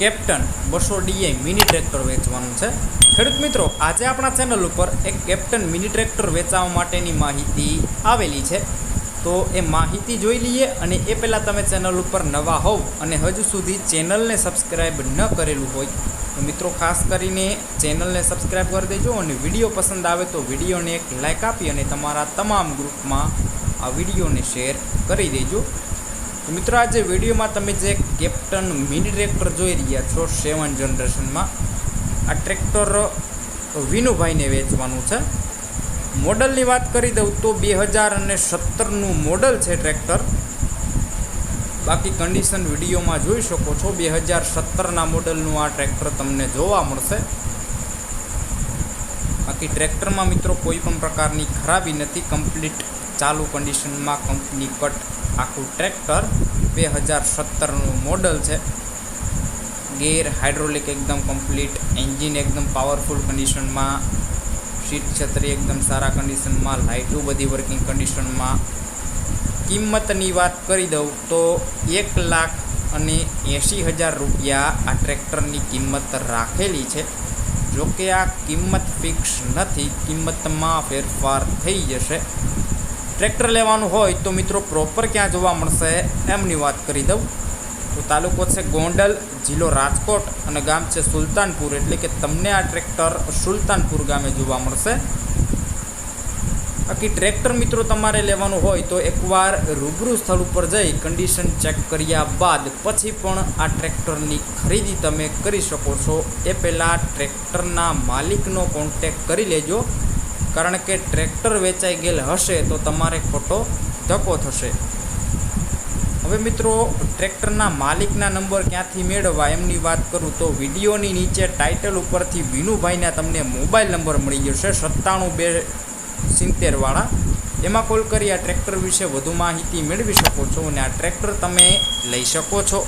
Captain બસો D I mini tractor વેચવાનું છે. ખેડૂત મિત્રો, આજે આપણા ચેનલ ઉપર એક કેપ્ટન મિની ટ્રેક્ટર વેચાવા માટેની માહિતી આવેલી છે. તો એ માહિતી જોઈ લઈએ અને એ પહેલાં તમે ચેનલ ઉપર નવા હોવ અને હજુ સુધી ચેનલને સબસ્ક્રાઈબ ન કરેલું હોય, તો મિત્રો ખાસ કરીને ચેનલને સબસ્ક્રાઈબ કરી દેજો અને વીડિયો પસંદ આવે તો વિડીયોને એક લાઇક આપી અને તમારા તમામ ગ્રુપમાં આ વિડીયોને શેર કરી દેજો. મિત્રો આજે વિડીયોમાં તમે જે કેપ્ટન મિની ટ્રેક્ટર જોઈ રહ્યા છો સેવન જનરેશનમાં, આ ટ્રેક્ટર વિનુભાઈને વેચવાનું છે. મોડલની વાત કરી દઉં તો બે હજાર અને સત્તરનું મોડલ છે ટ્રેક્ટર. બાકી કન્ડિશન વિડીયોમાં જોઈ શકો છો, બે હજાર સત્તરના મોડલનું આ ટ્રેક્ટર તમને જોવા મળશે. બાકી ટ્રેક્ટરમાં મિત્રો કોઈ પણ પ્રકારની ખરાબી નથી કમ્પ્લીટ ચાલુ કન્ડિશનમાં કંપની કટ આખું ટ્રેક્ટર બે હજાર સત્તરનું મોડલ છે. ગેર હાઇડ્રોલિક એકદમ કમ્પ્લીટ એન્જિન એકદમ પાવરફુલ કન્ડિશનમાં સીટ છત્રી એકદમ સારા કન્ડિશનમાં લાઇટો બધી વર્કિંગ કન્ડિશનમાં કિંમતની વાત કરી દઉં તો એક લાખ અને એંશી હજાર રૂપિયા આ ટ્રેક્ટરની કિંમત રાખેલી છે. જોકે આ કિંમત ફિક્સ નથી, કિંમતમાં ફેરફાર થઈ જશે. ટ્રેક્ટર લેવાનું હોય તો મિત્રો પ્રોપર ક્યાં જોવા મળશે એમની વાત કરી દઉં. તો તાલુકો છે ગોંડલ, જિલ્લો રાજકોટ અને ગામ છે સુલતાનપુર. એટલે કે તમને આ ટ્રેક્ટર સુલતાનપુર ગામે જોવા મળશે. બાકી ટ્રેક્ટર મિત્રો તમારે લેવાનું હોય તો એકવાર રૂબરૂ સ્થળ ઉપર જઈ કન્ડિશન ચેક કર્યા બાદ પછી પણ આ ટ્રેક્ટરની ખરીદી તમે કરી શકો છો. એ પહેલાં ટ્રેક્ટરના માલિકનો કોન્ટેક કરી લેજો. કારણ કે ટ્રેક્ટર વેચાઈ ગયેલ હશે તો તમારે ખોટો ધક્કો થશે. હવે મિત્રો, ટ્રેક્ટરના માલિકના નંબર ક્યાંથી મેળવવા એમની વાત કરું તો વિડીયોની નીચે ટાઇટલ ઉપરથી વિનુભાઈના તમને મોબાઈલ નંબર મળી જશે, સત્તાણું બે સિત્તેરવાળા એમાં કોલ કરી આ ટ્રેક્ટર વિશે વધુ માહિતી મેળવી શકો છો અને આ ટ્રેક્ટર તમે લઈ શકો છો.